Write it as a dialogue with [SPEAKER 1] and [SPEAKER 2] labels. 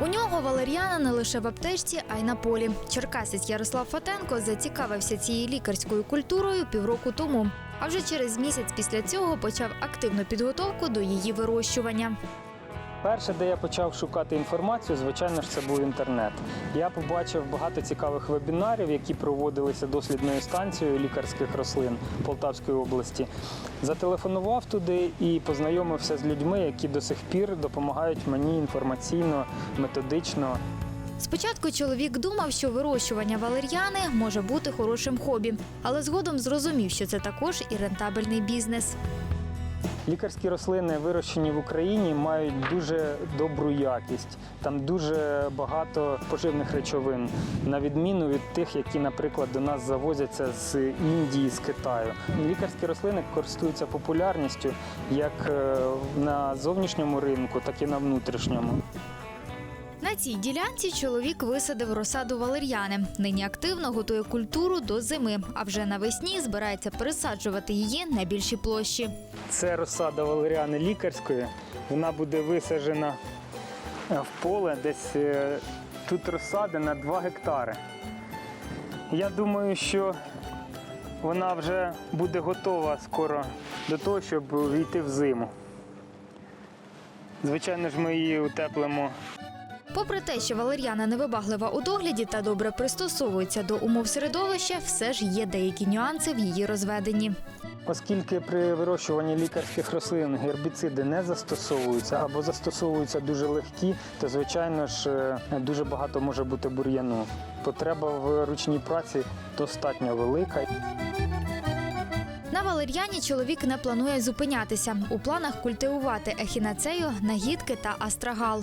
[SPEAKER 1] У нього валер'яна не лише в аптечці, а й на полі. Черкасець Ярослав Фатенко зацікавився цією лікарською культурою півроку тому. А вже через місяць після цього почав активну підготовку до її вирощування.
[SPEAKER 2] Перше, де я почав шукати інформацію, звичайно ж, це був інтернет. Я побачив багато цікавих вебінарів, які проводилися дослідною станцією лікарських рослин Полтавської області. Зателефонував туди і познайомився з людьми, які до сих пір допомагають мені інформаційно, методично.
[SPEAKER 1] Спочатку чоловік думав, що вирощування валер'яни може бути хорошим хобі, але згодом зрозумів, що це також і рентабельний бізнес.
[SPEAKER 2] Лікарські рослини, вирощені в Україні, мають дуже добру якість. Там дуже багато поживних речовин, на відміну від тих, які, наприклад, до нас завозяться з Індії, з Китаю. Лікарські рослини користуються популярністю як е, на зовнішньому ринку, так і на внутрішньому.
[SPEAKER 1] На цій ділянці чоловік висадив розсаду валер'яни. Нині активно готує культуру до зими, а вже навесні збирається пересаджувати її на більші площі.
[SPEAKER 2] Це розсада валеріани лікарської. Вона буде висаджена е, в поле десь е, тут розсади на 2 гектари. Я думаю, що вона вже буде готова скоро до того, щоб війти в зиму. Звичайно ж, ми її утеплимо
[SPEAKER 1] Попри те, що валер'яна невибаглива у догляді та добре пристосовується до умов середовища, все ж є деякі нюанси в її розведенні.
[SPEAKER 2] Оскільки при вирощуванні лікарських рослин гербіциди не застосовуються або застосовуються дуже легкі, то звичайно ж е, дуже багато може бути бур'яну. Потреба в ручній праці достатньо велика.
[SPEAKER 1] На валер'яні чоловік не планує зупинятися. У планах культивувати ехінацею, нагідки та астрагал.